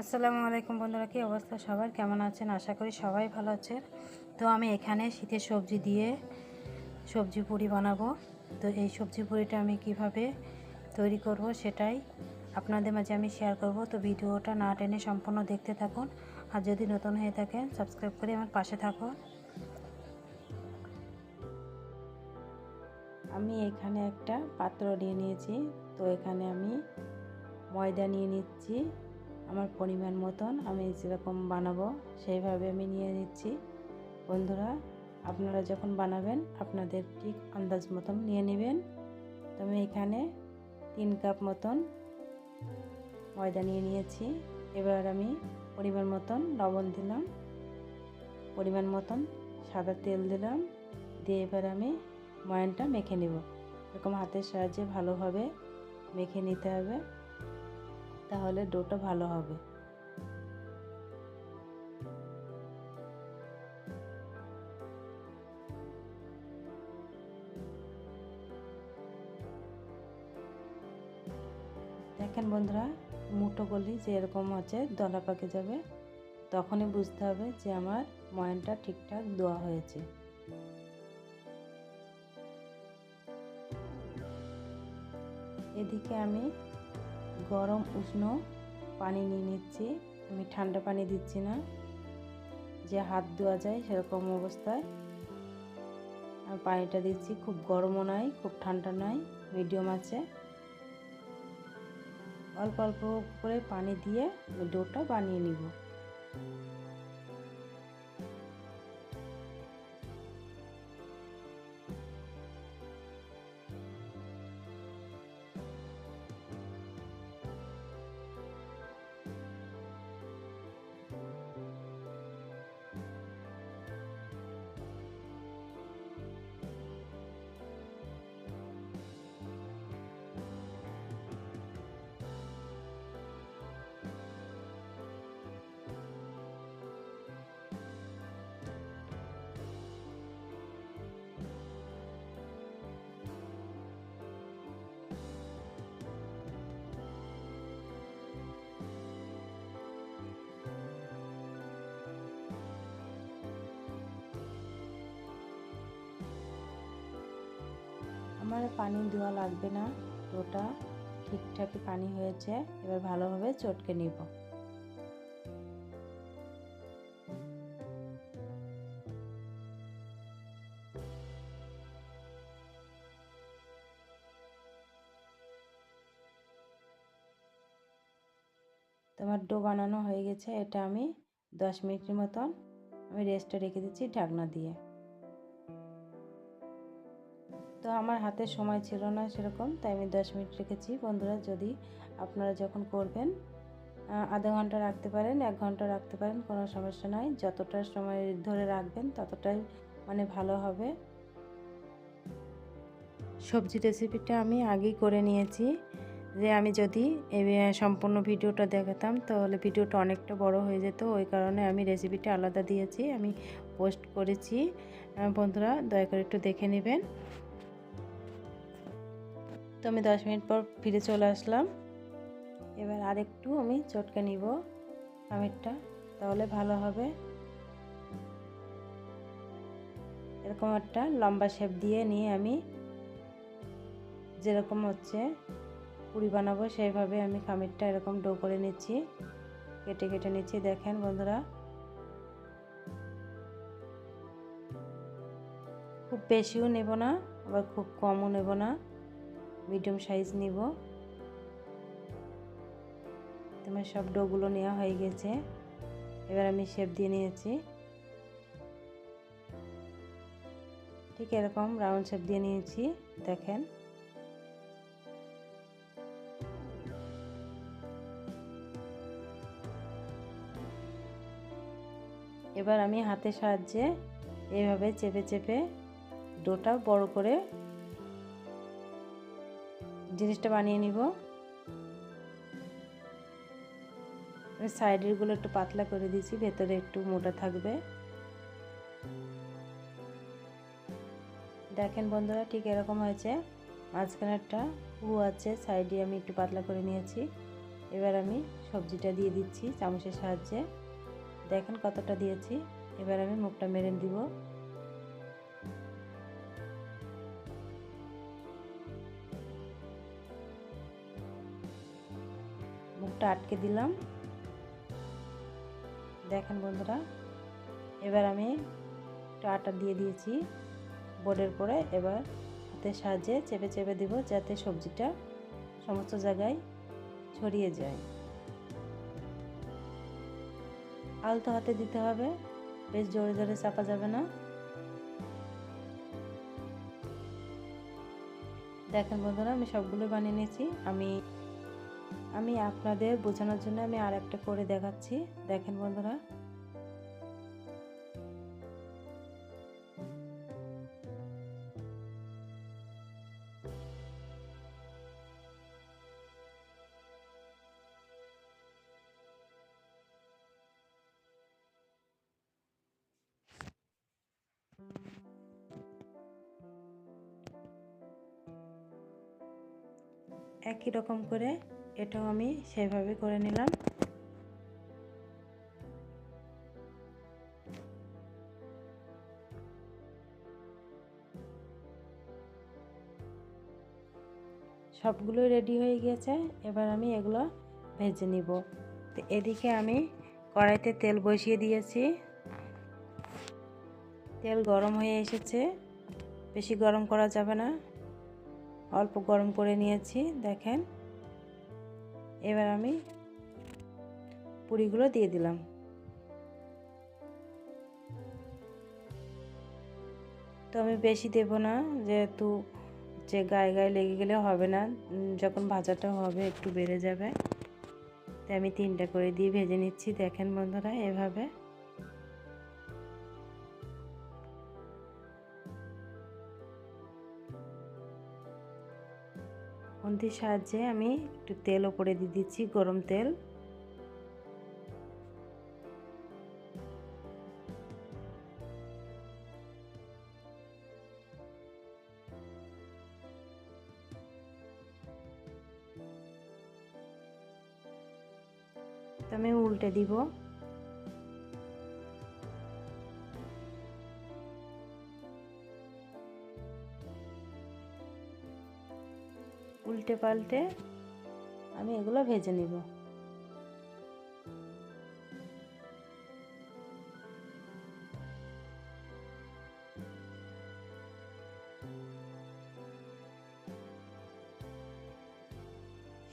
আসসালামু আলাইকুম বন্ধুরা, কি অবস্থা সবার? কেমন আছেন? আশা করি সবাই ভালো আছেন। তো আমি এখানে শীতের সবজি দিয়ে সবজি পুরি বানাবো। তো এই সবজি পুরিটা আমি কীভাবে তৈরি করব সেটাই আপনাদের মাঝে আমি শেয়ার করব। তো ভিডিওটা না টেনে সম্পূর্ণ দেখতে থাকুন। আর যদি নতুন হয়ে থাকেন সাবস্ক্রাইব করে আমার পাশে থাকুন। আমি এখানে একটা পাত্র নিয়ে নিয়েছি। তো এখানে আমি ময়দা নিয়ে নিচ্ছি। আমার পরিমাণ মতন আমি যেরকম বানাবো, সেইভাবে আমি নিয়ে নিচ্ছি। বন্ধুরা, আপনারা যখন বানাবেন, আপনাদের ঠিক আন্দাজ মতন নিয়ে নেবেন। তো আমি এখানে তিন কাপ মতন ময়দা নিয়ে নিয়েছি। এবার আমি পরিমাণ মতন লবণ দিলাম। পরিমাণ মতন সাদা তেল দিলাম। দিয়ে এবার আমি ময়ানটা মেখে নেব। এরকম হাতের সাহায্যে ভালোভাবে মেখে নিতে হবে। তাহলে ডোটা ভালো হবে। দেখেন বন্ধুরা, মুঠো গলি যে এরকম হচ্ছে দলা পাকে যাবে, তখনই বুঝতে হবে যে আমার ময়ানটা ঠিকঠাক দেওয়া হয়েছে। এদিকে আমি গরম উষ্ণ পানি নিয়ে নিচ্ছি। আমি ঠান্ডা পানি দিচ্ছি না। যে হাত ধোয়া যায় সেরকম অবস্থায়। আমি পানিটা দিচ্ছি, খুব গরমও নয় খুব ঠান্ডা নয় মিডিয়াম আছে। অল্প অল্প করে পানি দিয়ে ডোটা বানিয়ে নিব। আমার পানি দেওয়া লাগবে না। ওটা ঠিকঠাকই পানি হয়েছে। এবার ভালোভাবে চটকে নিব। তোমার ডো বানানো হয়ে গেছে। এটা আমি দশ মিনিটের মতন আমি রেস্টে রেখে দিচ্ছি ঢাকনা দিয়ে। তো আমার হাতে সময় ছিল না সেরকম, তাই আমি দশ মিনিট রেখেছি। বন্ধুরা, যদি আপনারা যখন করবেন আধা ঘণ্টা রাখতে পারেন, এক ঘণ্টা রাখতে পারেন, কোনো সমস্যা নয় যতটা সময় ধরে রাখবেন, ততটাই মানে ভালো হবে। সবজি রেসিপিটা আমি আগেই করে নিয়েছি যে আমি যদি সম্পূর্ণ ভিডিওটা দেখাতাম, তাহলে ভিডিওটা অনেকটা বড় হয়ে যেত। ওই কারণে আমি রেসিপিটা আলাদা দিয়েছি, আমি পোস্ট করেছি। বন্ধুরা, দয়া করে একটু দেখে নেবেন। তো আমি দশ মিনিট পর ফিরে চলে আসলাম। এবার আরেকটু আমি চটকে নিব আমিরটা, তাহলে ভালো হবে। এরকম একটা লম্বা শেপ দিয়ে নিয়ে আমি যেরকম হচ্ছে পুরি বানাবো, সেইভাবে আমি খামিরটা এরকম ডো করে নিচ্ছি। কেটে কেটে নিচ্ছি, দেখেন বন্ধুরা। খুব বেশিও নেব না, আবার খুব কমও নেব না। মিডিয়াম সাইজ নিব। তোমার সব ডোগুলো নেওয়া হয়ে গেছে। এবার আমি শেপ দিয়ে নিয়েছি। ঠিক এরকম রাউন্ড শেপ দিয়ে নিয়েছি, দেখেন। এবার আমি হাতের সাহায্যে এইভাবে চেপে চেপে ডোটা বড় করে জিনিসটা বানিয়ে নিব। সাইডেরগুলো একটু পাতলা করে দিয়েছি, ভেতরে একটু মোটা থাকবে। দেখেন বন্ধুরা ঠিক এরকম হয়েছে। মাঝখানেরটা পুরো আছে, সাইডে আমি একটু পাতলা করে নিয়েছি। এবার আমি সবজিটা দিয়ে দিচ্ছি চামচের সাহায্যে। দেখেন কতটা দিয়েছি। এবার আমি মুখটা মেরে দিব। মুখটা আটকে দিলাম। দেখেন বন্ধুরা, এবার আমি একটু আটা দিয়ে দিয়েছি বোর্ডের পরে। এবার হাতের সাহায্যে চেপে চেপে দিব যাতে সবজিটা সমস্ত জায়গায় ছড়িয়ে যায়। আলতো হাতে দিতে হবে, বেশ জোরে জোরে চাপা যাবে না। দেখেন বন্ধুরা, আমি সবগুলো বানিয়ে নিয়েছি। আমি আমি আপনাদের বোঝানোর জন্য আমি আর একটা করে দেখাচ্ছি। দেখেন বন্ধুরা। একই রকম করে এটাও আমি সেভাবে করে নিলাম। সবগুলো রেডি হয়ে গিয়েছে, এবার আমি এগুলো ভেজে নিব। তো এদিকে আমি কড়াইতে তেল বসিয়ে দিয়েছি। তেল গরম হয়ে এসেছে, বেশি গরম করা যাবে না। অল্প গরম করে নিয়েছি, দেখেন। এবার আমি পুরিগুলো দিয়ে দিলাম। তো আমি বেশি দেব না, যেহেতু যে গায়ে গায়ে লেগে গেলে হবে না যখন ভাজাটা হবে একটু বেড়ে যাবে। তাই আমি তিনটা করে দিয়ে ভেজে নিচ্ছি। দেখেন বন্ধুরা, এভাবে খুন্তির সাহায্যে আমি একটু তেল ওপরে দিয়ে দিচ্ছি গরম তেল। আমি উল্টে দিব। উল্টে পাল্টে আমি এগুলো ভেজে নিব।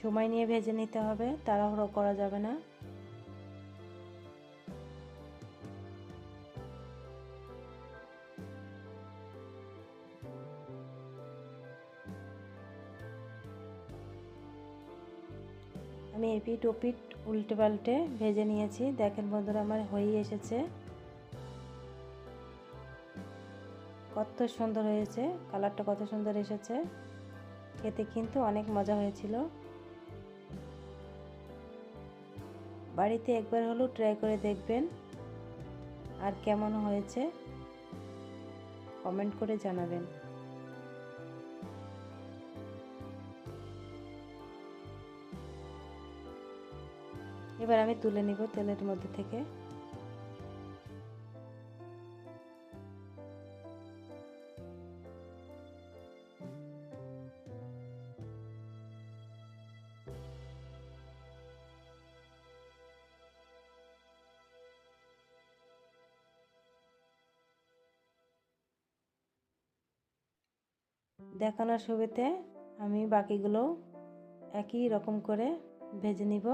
সময় নিয়ে ভেজে নিতে হবে, তাড়াহুড়ো করা যাবে না। আমি এপিট ওপিট উল্টে পাল্টে ভেজে নিয়েছি। দেখেন বন্ধুরা, আমার হয়েই এসেছে। কত সুন্দর হয়েছে, কালারটা কত সুন্দর এসেছে। খেতে কিন্তু অনেক মজা হয়েছিল। বাড়িতে একবার হলেও ট্রাই করে দেখবেন আর কেমন হয়েছে। কমেন্ট করে জানাবেন। এবার আমি তুলে নিব তেলের মধ্যে থেকে। দেখানোর সুবিধে আমি বাকিগুলো একই রকম করে ভেজে নিব।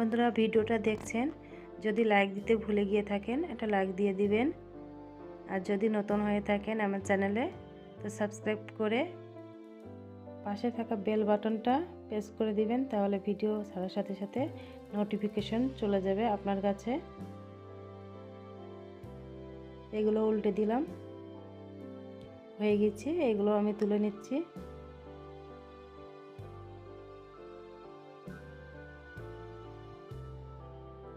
বন্ধুরা ভিডিওটা দেখছেন, যদি লাইক দিতে ভুলে গিয়ে থাকেন, একটা লাইক দিয়ে দিবেন। আর যদি নতুন হয়ে থাকেন আমার চ্যানেলে তো সাবস্ক্রাইব করে পাশে থাকা বেল বাটনটা প্রেস করে দিবেন, তাহলে ভিডিও ছাড়ার সাথে সাথে নোটিফিকেশন চলে যাবে আপনার কাছে। এগুলো উল্টে দিলাম। হয়ে গেছে, এগুলো আমি তুলে নিচ্ছি।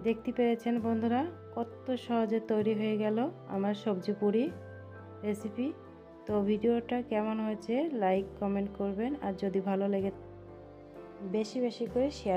দেখতে পেরেছেন বন্ধুরা? কত সহজে তৈরি হয়ে গেল আমার সবজি পুরি রেসিপি তো ভিডিওটা কেমন হয়েছে লাইক কমেন্ট করবেন। আর যদি ভালো লেগে, বেশি বেশি করে শেয়ার